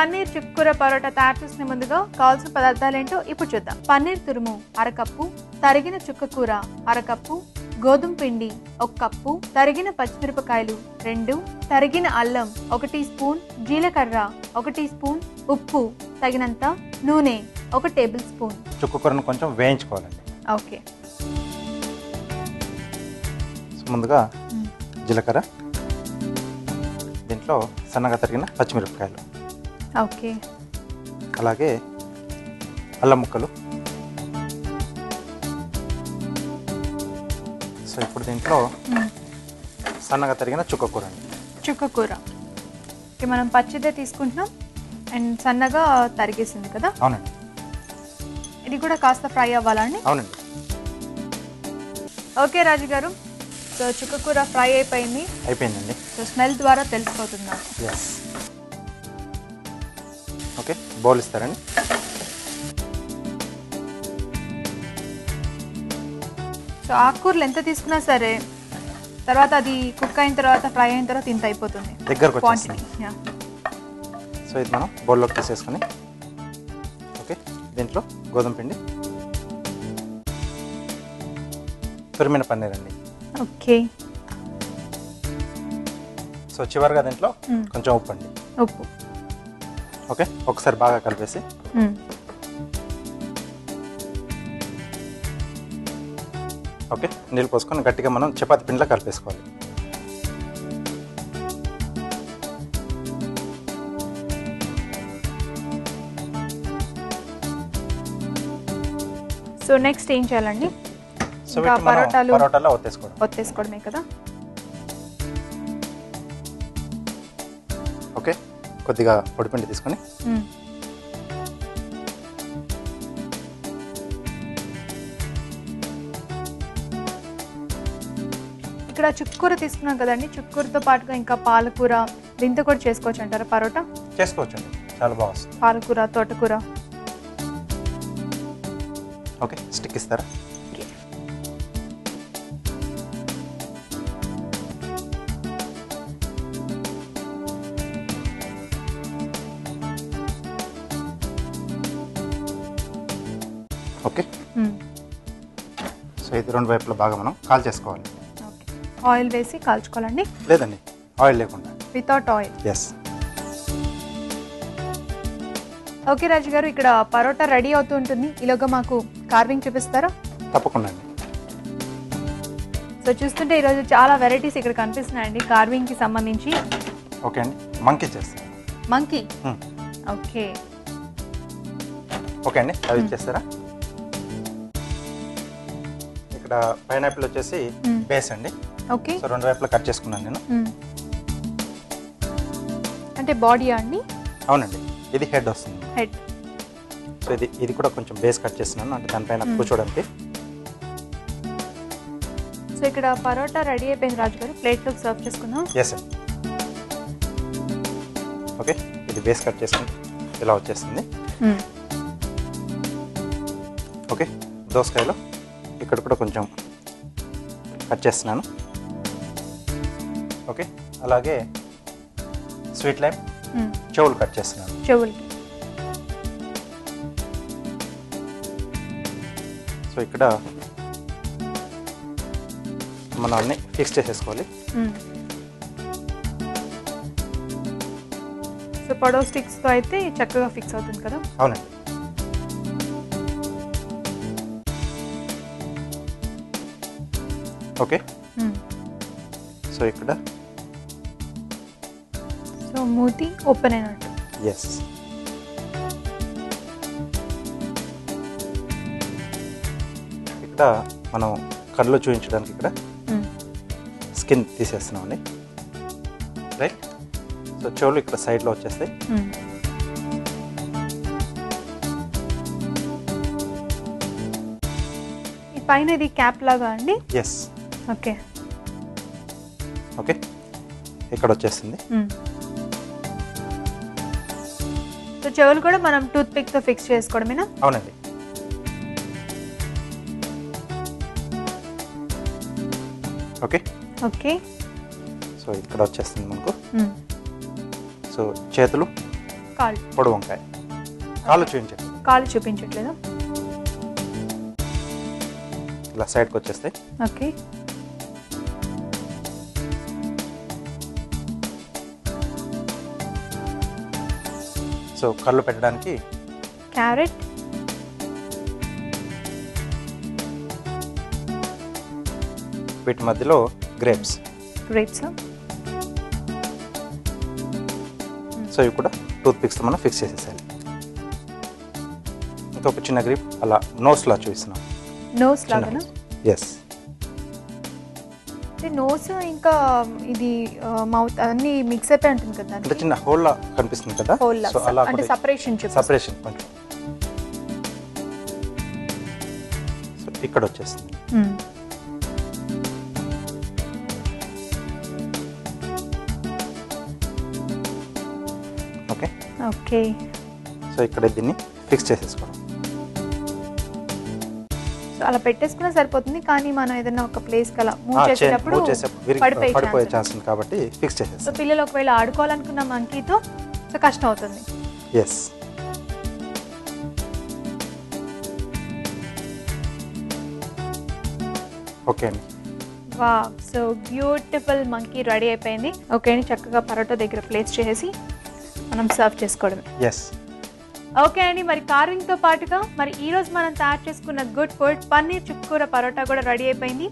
పన్నీర్ చిక్కుకూర పరోటా తయారు చేసిన ముందుగా కావాల్సిన పదార్థాలు ఏంటో ఇప్పుడు చూద్దాం. పన్నీర్ తురుము అరకప్పు తరిగిన చుక్కకూర అరకప్పు గోధుమ పిండి ఒక కప్పు తరిగిన పచ్చిమిరపకాయలు రెండు తరిగిన అల్లం ఒక టీ స్పూన్ జీలకర్ర ఒక టీ స్పూన్ ఉప్పు తగినంత నూనె ఒక టేబుల్ స్పూన్. చుక్కకూరను కొంచెం వేయించుకోవాలండి. ఓకే. ముందుగా. జీలకర్ర దీంట్లో సన్నగా తరిగిన పచ్చిమిరపకాయలు. ఓకే. అలాగే అల్లం ముక్కలు. సో ఇప్పుడు దీంట్లో. సన్నగా తరిగిన చుక్కకూర అండి చుక్కకూర ఓకే మనం పచ్చిదే తీసుకుంటున్నాం. అండ్ సన్నగా తరిగేసింది కదా? అవునండి. ఇది కూడా కాస్త ఫ్రై అవ్వాలండి అవునండి. ఓకే రాజు గారు. సో చుక్కకూర ఫ్రై అయిపోయింది. అయిపోయిందండి. సో స్మెల్ ద్వారా తెలిసిపోతుంది ఓకే బౌల్ ఇస్తారండి. సో ఆకుకూరలు ఎంత తీసుకున్నా సరే తర్వాత అది కుక్ అయిన తర్వాత ఫ్రై అయిన తర్వాత ఇంత అయిపోతుంది. దగ్గరకు వచ్చేస్తుంది. సో ఇది మనం బౌల్లోకి తీసేసుకొని ఓకే దీంట్లో గోధుమ పిండి తురిమిన పన్నీర్ అండి. ఓకే. సో చివరిగా దీంట్లో. కొంచెం ఉప్పు అండి. ఉప్పు. ఓకే? ఒకసారి బాగా కలిపేసి. ఓకే? నీళ్ళు పోసుకొని గట్టిగా మనం చపాతి పిండిలా కలిపేసుకోవాలి. సో నెక్స్ట్ ఏం చేయాలండి? పరోటాలు పరోటాలో ఒత్తేసుకోవడం. ఒత్తేసుకోవడమే కదా? కొద్దిగా పొడిపిండి తీసుకొని. ఇక్కడ చుక్కూర తీసుకున్నాం కదండి. చుక్కూరతో పాటుగా ఇంకా పాలకూర దీంతో కూడా చేసుకోవచ్చు అంటారా పరోటా? చేసుకోవచ్చండి. చాలా బాగా వస్తుంది. పాలకూర తోటకూర. ఓకే స్టిక్ ఇస్తారా? ఓకే. సో ఇది రెండు వైపులా బాగా మనం కాల్ చేసుకోవాలి. ఓకే. ఆయిల్ వేసి కాల్చుకోవాలండి. లేదండి ఆయిల్ లేకుండా. Without oil yes okay Raju garu ఇక్కడ పరోటా రెడీ అవుతూ ఉంటుంది. ఈలోగా మాకు కార్వింగ్ చూపిస్తారా? తప్పకుండా అండి. సో చూస్తుంటే ఈరోజు చాలా వెరైటీస్ ఇక్కడ కనిపిస్తున్నాయండి కార్వింగ్కి సంబంధించి. ఓకే అండి. మంకీ చేస్తాను మంకీ. ఓకే. ఓకే అండి. అవి ఇచ్చేస్తారా? ఇక్కడ పైనాపిల్ వచ్చేసి. బేస్ అండి. ఓకే. సో రెండు వైపులా కట్ చేసుకున్నాను నేను. అంటే బాడీయా అండి? అవునండి. ఇది హెడ్ వస్తుంది. హెడ్. సో ఇది ఇది కూడా కొంచెం బేస్ కట్ చేస్తున్నాను. అంటే దానిపైన. కూర్చోడానికి సో ఇక్కడ పరోటా రెడీ అయిపోయింది రాజు గారు. ప్లేట్లోకి సర్వ్ చేసుకుందాం. ఎస్ అండి ఓకే ఇది బేస్ కట్ చేసుకుంటే ఇలా వచ్చేస్తుంది. ఓకే దోసకాయలో. ఇక్కడ కూడా కొంచెం కట్ చేస్తున్నాను. ఓకే? అలాగే స్వీట్ లైమ్. చెవులు కట్ చేస్తున్నాను. చెవులకి సో ఇక్కడ మనం అన్ని ఫిక్స్ చేసేసుకోవాలి. సో పొడవు స్టిక్స్తో అయితే చక్కగా ఫిక్స్ అవుతుంది కదా? అవునండి. ఓకే. సో ఇక్కడ? సో మూతి ఓపెన్ అయినట్టు. ఎస్ ఇక్కడ మనం కళ్ళు చూపించడానికి ఇక్కడ. స్కిన్ తీసేస్తున్నామండి రైట్ సో చెవులు ఇక్కడ సైడ్లో వచ్చేస్తాయి. పైన ఇది క్యాప్ లాగా అండి? Yes okay. ఓకే. ఇక్కడ వచ్చేస్తుంది. సో చెవులు కూడా మనం టూత్ పిక్తో ఫిక్స్ చేసుకోవడమేనా? అవునండి. ఓకే. ఓకే. సో ఇక్కడ వచ్చేస్తుంది మనకు. సో చేతులు కాళ్ళు పొడి వంకాయ. కాళ్ళు చూపించండి. కాళ్ళు చూపించట్లేదా? ఇలా సైడ్కి వచ్చేస్తాయి ఓకే. సో కళ్ళు పెట్టడానికి క్యారెట్. వీటి మధ్యలో గ్రేప్స్. గ్రేప్స్ సో ఇవి కూడా టూత్ పిక్స్తో మనం ఫిక్స్ చేసేసాలి ఇంకొక చిన్న గ్రిప్ అలా నోస్లా చూపిస్తున్నాం నోస్ లాగానా ఎస్ అంటే నోస్ ఇంకా ఇది మౌత్ అన్ని మిక్స్ అయిపోయి ఉంటుంది కదా అంటే చిన్న హోల్లా కనిపిస్తుంది కదా? హోల్ సో అలా అంటే సపరేషన్ చూపి సపరేషన్ కొంచెం సో ఇక్కడ వచ్చేస్తుంది. ఓకే ఓకే సో ఇక్కడ దీన్ని ఫిక్స్ చేసేసుకోవడం సో అలా పెట్టేసుకున్నా సరిపోతుంది. కానీ మనం ఏదైనా ఒక ప్లేస్ కలా మూవ్ చేసేటప్పుడు పడిపోయే ఛాన్స్ ఉంది. కాబట్టి ఫిక్స్ సో పిల్లలు ఒకవేళ ఆడుకోవాలనుకున్న మంకీతో సో కష్టం అవుతుంది. ఎస్ ఓకే అండి. Wow so beautiful monkey ready అయిపోయింది. ఓకే అండి. చక్కగా పరోటా దగ్గర ప్లేస్ చేసేసి మనం సర్వ్ చేసుకోవడమే. ఎస్ ఓకే అండి మరి కార్వింగ్తో పాటుగా మరి ఈ రోజు మనం తయారు చేసుకున్న గుడ్ ఫుడ్ పన్నీర్ చుక్కూర పరోటా కూడా రెడీ అయిపోయింది.